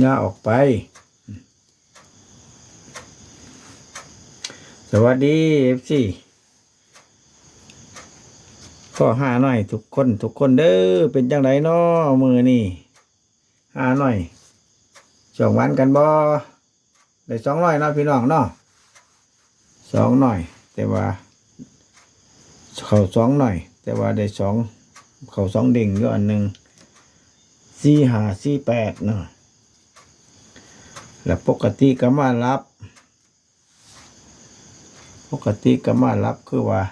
ย่าออกไป สวัสดีเอฟซีข้อห้าหน่อย ทุกคน ทุกคนเด้อเป็นจังไรนาะมือนี่ห้าหน่อยสองวันกันบ่ได้สองร้อยเนาะพี่น้องเนาะสองหน่อย แต่ว่า เขาสองหน่อย แต่ว่าได้สองเขาสองเด้งอยู่อันหนึ่งสี่ห้าสี่แปดเนาะ แล้วปกติก็มารับ ปกติก็มารับคือว่า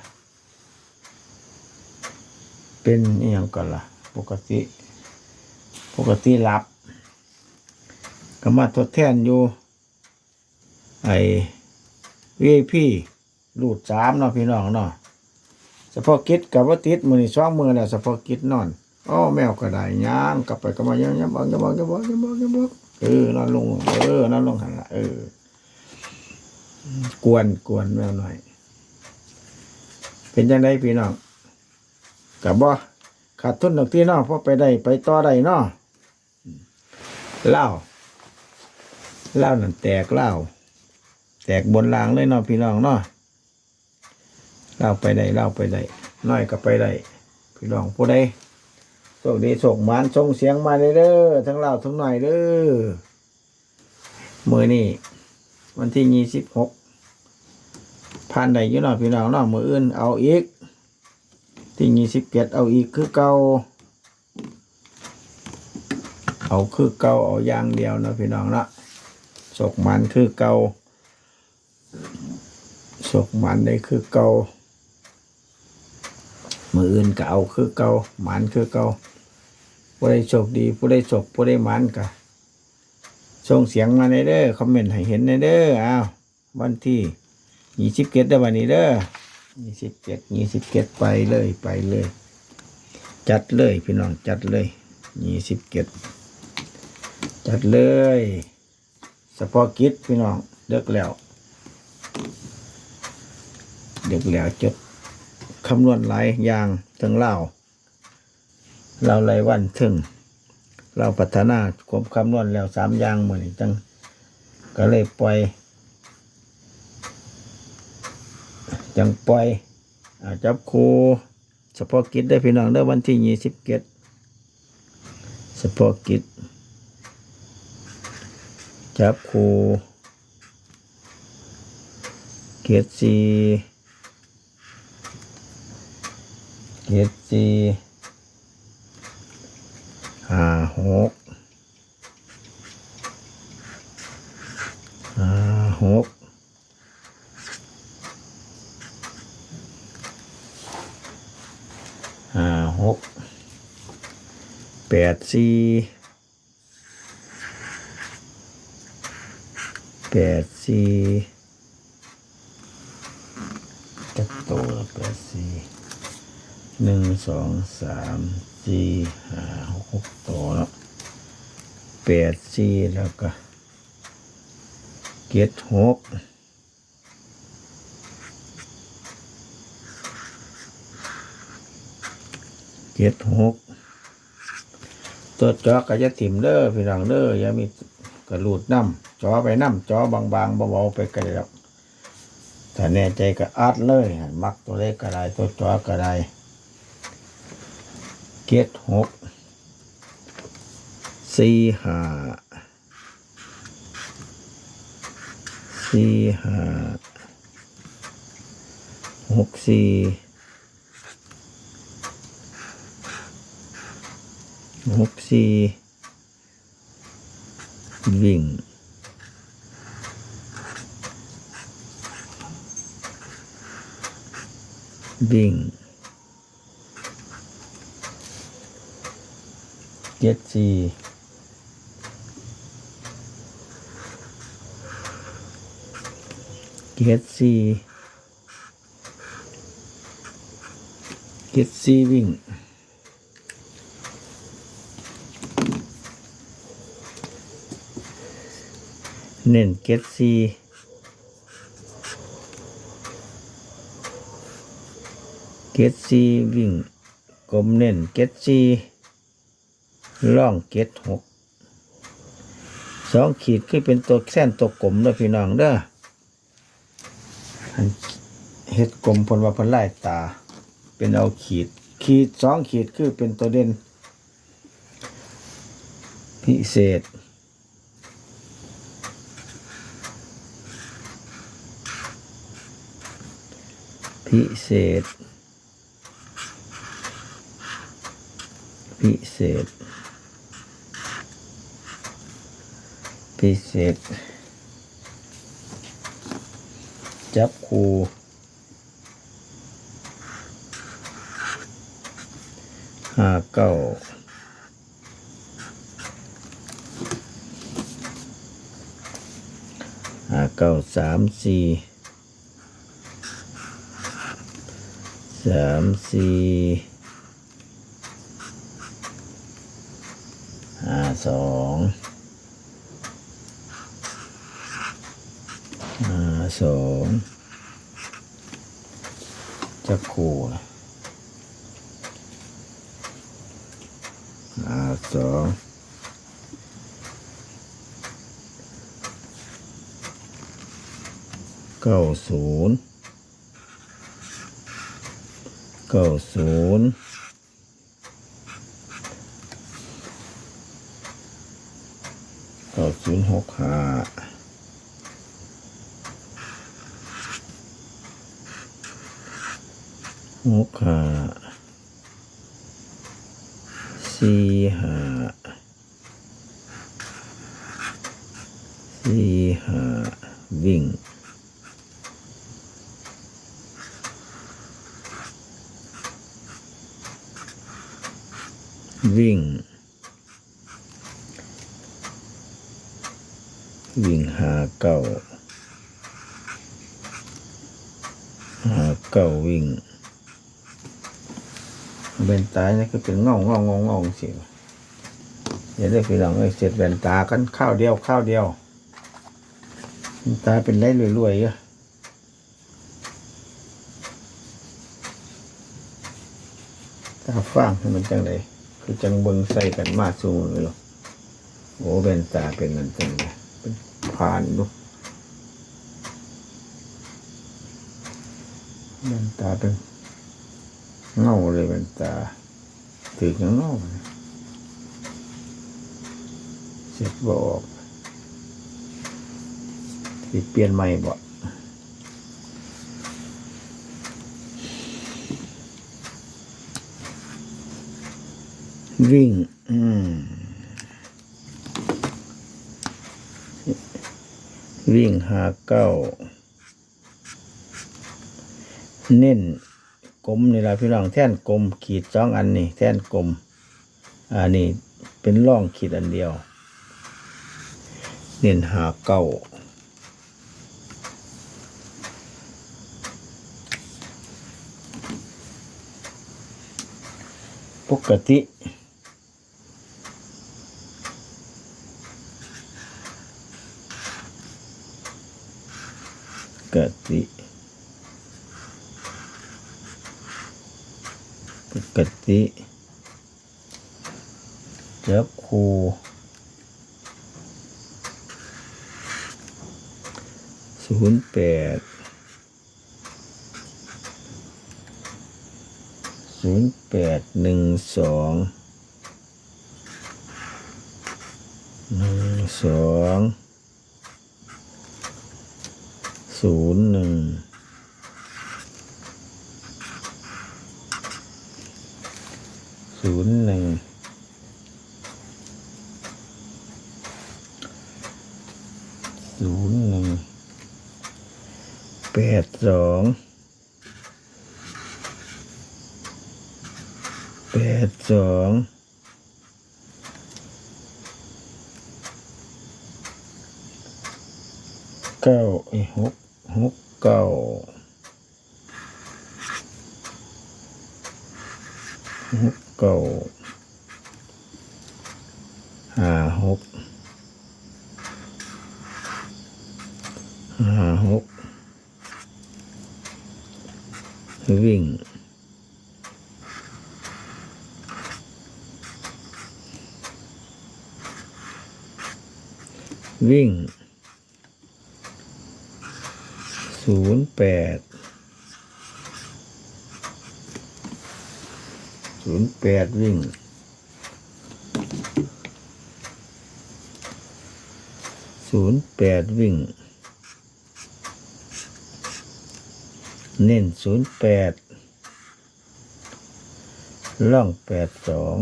เป็นอย่างก่อนล่ะ ปกติ ปกติรับก็มาทดแทนอยู่ ไอ้วีพี่รูดสามเนาะพี่น้องเนาะเฉพาะกิจกับว่าติดมือนี่สองมือแล้วเฉพาะกิจนอนอ้อแมวก็ได้ย่างกลับไปก็มาย่างย่างบอกย่างบอกย่างบอกย่างบอกย่างบอก เออนอนลง เออนอนลงหันละเออ กวนกวนแมวหน่อย เป็นยังไงพี่น้องกับบ่ขาดทุนดอกที่นาะเพราะไปได้ไปต่อได้นาะเล้าเล้านั่นแตกเล้าแตกบนรางเลยเนาะพี่น้องเนาะเล้าไปได้เล้าไปได้น้อยก็ไปได้พี่น้องผู้ใด โชคดีโชคมานส่งเสียงมาเด้อทั้งเหล้าทั้งหน่อยเด้อมือนี่วันที่ยี่สิบหกผ่านได้อยู่เนาะพี่น้องเนาะมืออื่นเอาอีก ที่ยี่สิบเจ็ดเอาอีกคือเก่าเอาคือเก่าเอาอย่างเดียวนะพี่น้องเนาะศกมันคือเก่าศกมันได้คือเก่ามืออื่นก็เอาคือเก่ามันคือเก่า ผู้ใดโชคดี ผู้ใดโชคผู้ใดหมันก็ส่งเสียงมาในเด้อคอมเมนต์ให้เห็นในเด้ออ้าววันที่ยี่สิบเก็ดได้วันนี้เด้อยี่สิบเจ็ดยี่สิบเก็ดไปเลยไปเลย จัดเลยพี่น้องจัดเลยยี่สิบเก็ดจัดเลยเฉพาะกิจพี่น้องเลิกแล้วเลิกแล้วจดคำนวณหลายอย่างถึงเล่า เรารวันถึง เราพัฒนาความคำนวณแล้วสามอย่างเหมือนจัง ก็เลยปล่อย จังปล่อยอาจับครูเฉพาะกิจได้พี่น้องได้วันที่ยี่สิบเกตเฉพาะกิจ จับครูเกตสีเกตสี หกห้าหกห้าหกแปดสี่แปดสี่จักตัวละแปดสี่ หนึ่งสองสามสี่ห้าหกหกตัวเนาะแปดสี่แล้วก็เจ็ดหกเจ็ดหกตัวจอก็จะถิ่มเด้อพี่น้องเด้ออย่ามีกระลูดน้ำจอไปน้ำจอบางๆเบาๆไปกระดับถ้าแน่ใจก็อัดเลย มักตัวเล็กก็ได้ตัวจอก็ได้ เจ็ดหกสี่ห้าสี่ห้าหกสี่หกสี่วิ่งวิ่ง เจ็ดสี่เจ็ดสี่เจ็ดสี่วิ่งเน้นเก็ตซีเก็ตซีวิ่งกลมเน้นเก็ตซี ล่องเกตหกสองขีดคือเป็นตัวแส้นตัวกลมเด้อพี่น้องเด้อเฮ็ดกลมพนว่าพนไล่ตา เป็นเอาขีด ขีดสองขีดคือเป็นตัวเด่นพิเศษพิเศษ พิเศษ พิเศษ จับคูห้าเก้าห้าเก้าสามสี่สามสี่ห้าสองห้า สองจะคู่นะห้าสองเก้าศูนย์เก้าศูนย์เก้าศูนย์หกห้า หกหาสี่หาสี่หาวิ่งวิ่ง วิ่งหาเก้าหาเก้าวิ่ง บนตายนี่ก็เป็นเงาเงาเงาเงสิเดี๋ยวได้พี่น้องเอ้ยเสร็จแบนตากันข้าวเดียวข้าวเดียวเว้นตาเป็นไรรวยๆอะตาฟ้างให้มันจังไดคือจังเบิงใส่กันมาสูงเลยหรอโอ้เบนตาเป็นนั่นจังเลยเป็นผ่านดูเบนตาเป็น เงาเลยเบนตาถือเงาเลยเสร็จบออกสิเปลี่ยนใหม่บ่วิ่ง อืมวิ่งหาเก้า เน้น กลมนี่ละพี่น้องแท่นกลมขีดสองอันนี่แท่นกลมอันนี้เป็นร่องขีดอันเดียว เน้นหาเก้าปกติกติ กติจับคูศูนย์แปดศูนย์แปดหนึ่งสองหนึ่งสองศูนย์หนึ่ง ศูนย์หนึ่งศูนย์หนึ่งแปดสองแปดสองเก้าไอ้หกหกเก้าหก เก้าห้าหกห้าหกวิ่งวิ่ง ศูนย์แปด ศูนย์แปดวิ่ง ศูนย์แปดวิ่ง เน้นศูนย์แปดล่องแปดสอง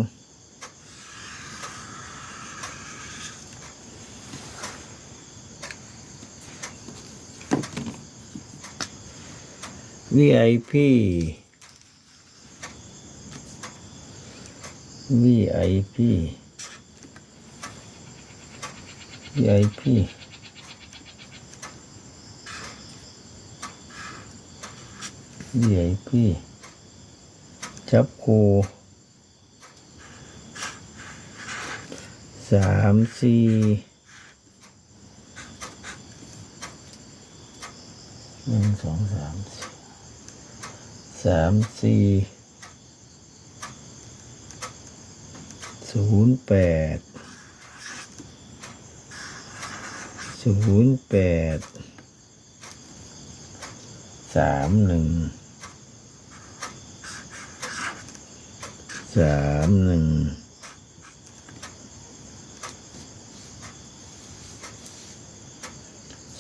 VIP VIP VIP VIP จับคูสามสี่หนึ่งสองสามสี่สามสี่ ศูนย์แปดศูนย์แปดสามหนึ่งสามหนึ่ง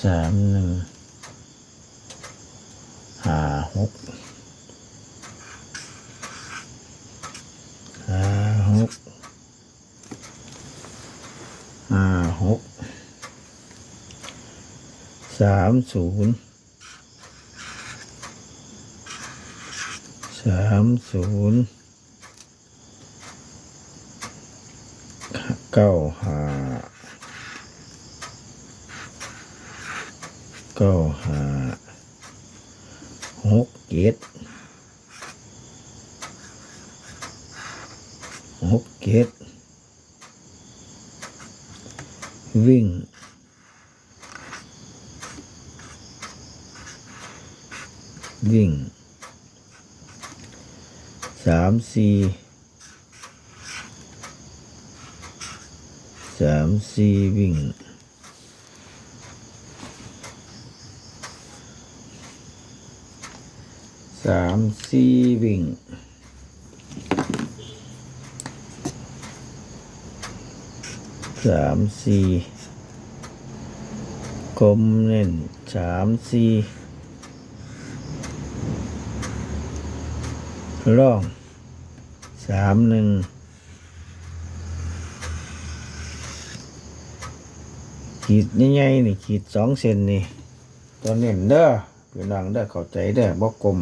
สามหนึ่งห้าหกห้าหกห้าหก สามศูนย์สามศูนย์เก้าห้าเก้าห้าหกเจ็ดหกเจ็ดวิ่ง วิ่งสามสี่สามสี่วิ่งสามสี่วิ่งสามสี่กลมเน่นสามสี่ ร่องสามหนึ่งขีดใหญ่ๆนี่ขีดสองเซนนี่ตัวเน่นเด้อพี่น้องเด้อเข้าใจเด้อบ่กลม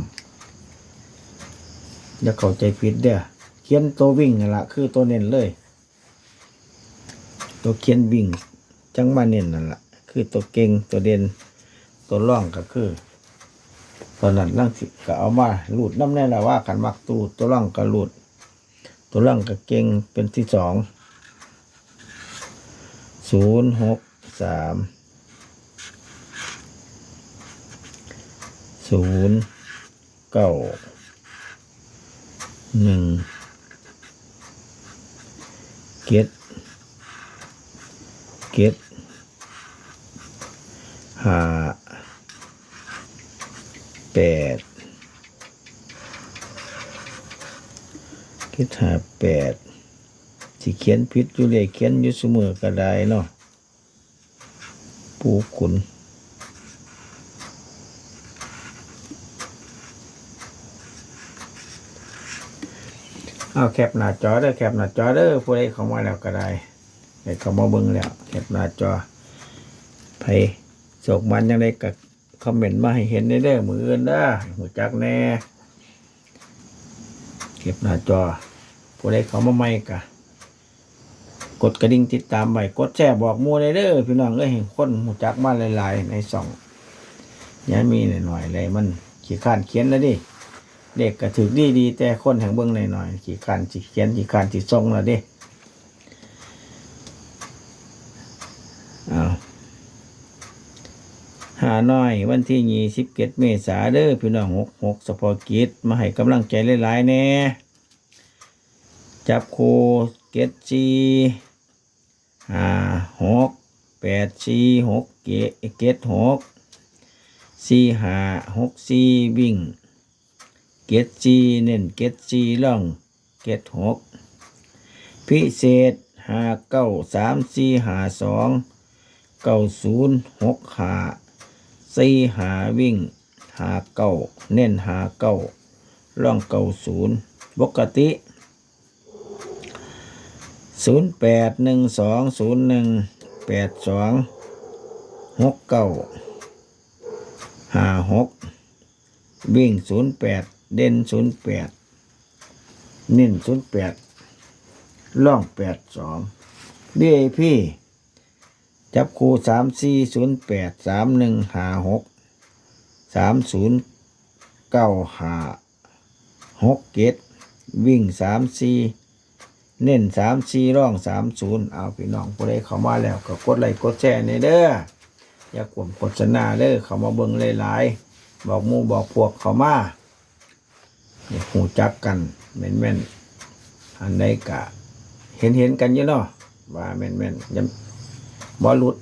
อย่าเข้าใจผิดเด้อเขียนตัววิ่งนี่ละคือตัวเน่นเลย ตัวเขียนวิ่ง จังมาเน้นนั่นละคือตัวเก่งตัวเด่นตัวร่องก็คือ ตอนนั้นร่งสิก็เอามาลูดน้ำแน่ละว่าขันมักตูดตัวร่องก็ลูดตัวร่องก็เก่งเป็นที่สองศูนย์หกสามศูนย์เก้าหนึ่งเจ็ดเก็ดห้า แปดเก็ดหาแปดสิเขียนผิดอยู่เลยเขียนอยู่เสมอก็ได้เนาะปูขุนเอาแคปหน้าจอเด้อแคปหน้าจอเด้อผู้ใดเข้ามาแล้วก็ได้ไปเข้ามาเบิ่งแล้วแคปหน้าจอไผโศกมันยังได้กับ คอมเมนต์มาให้เห็นได้เด้อมืออื่นเด้อหูจักแน่ เก็บหน้าจอผู้ใดเขามาใหม่กะ กดกระดิ่งติดตามไว้กดแชร์บอกมูได้เด้อพี่น้องเอ้ยเห็นคนหูจักมาหลายๆ ในสองยังมีหน่อยๆเลยมันขี้ข้านเขียนแล้วดิเด็กก็ถือดีดีแต่คนแห่งเบื้องหน่อยๆขี้ข้านสิเขียนขี้ข้านสิทรงแล้วดิ เอา หาน้อยวันที่ยี่สิบเจ็ดเมษาเด้อพี่น้องหกหกสปอร์กิจมาให้กำลังใจหลายๆแน่จับโคเกตจีห้าหกแปดสี่หกเกเกตหกสี่ห้าหกสี่วิ่ง เกตสี่เน้นเกตสี่ล่องเกตหกพิเศษห้าเก้าสามสี่ห้าสองเก้าศูนย์หกห้า สี่หาวิ่ง หาเก้าเน้นหาเก้าล่องเก้าศูนย์ปกติศูนย์แปดหนึ่งสองศูนย์หนึ่งแปดสองหกเก้าห้าหกวิ่งศูนย์แปดเด่นศูนย์แปดเน้นศูนย์แปดล่องแปดสองบีไอพี จับคู่สามสี่ศูนย์แปดสามหนึ่งห้าหกสามศูนย์เก้าห้าหกเกตวิ่งสามสี่เน้นสามสี่ร่องสามศูนย์เอาพี่น้องผู้ใดเข้ามาแล้วก็กดไลค์กดแชร์ในเด้ออย่ากวนโฆษณาเด้อเข้ามาเบิ่งหลายๆบอกมู่บอกพวกเข้ามาอย่าหูจักกันแม่นๆอันใดกะ เห็นเห็นกันอยู่เนาะว่าแม่นแม่นยัง บ่หลุด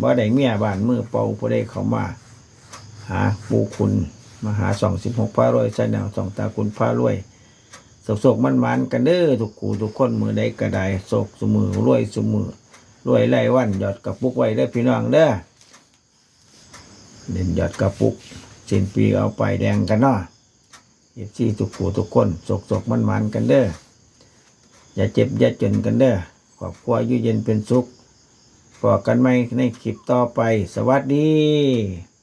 บ่ได้เมียบ้านมือเป่าผู้ใดเข้ามาหาปูคุณมาหาสองสิบหกพารวยใช่แนวสองตาคุณพารวยโศกๆมันมันกันเด้อทุกกูทุกคนมือใดก็ไดโศกสมือรวยสมือรวยไล่วันหยอดกระปุกไว้เด้อพี่น้องเด้อเด่นหยอดกระปุกสิ้นปีเอาไปแดงกันเนาะเอฟซีทุกกูทุกคนโศกๆมันมันกันเด้ออย่าเจ็บอย่าจนกันเด้อครอบครัวอยู่เย็นเป็นสุข พอกันไหมในคลิปต่อไป สวัสดี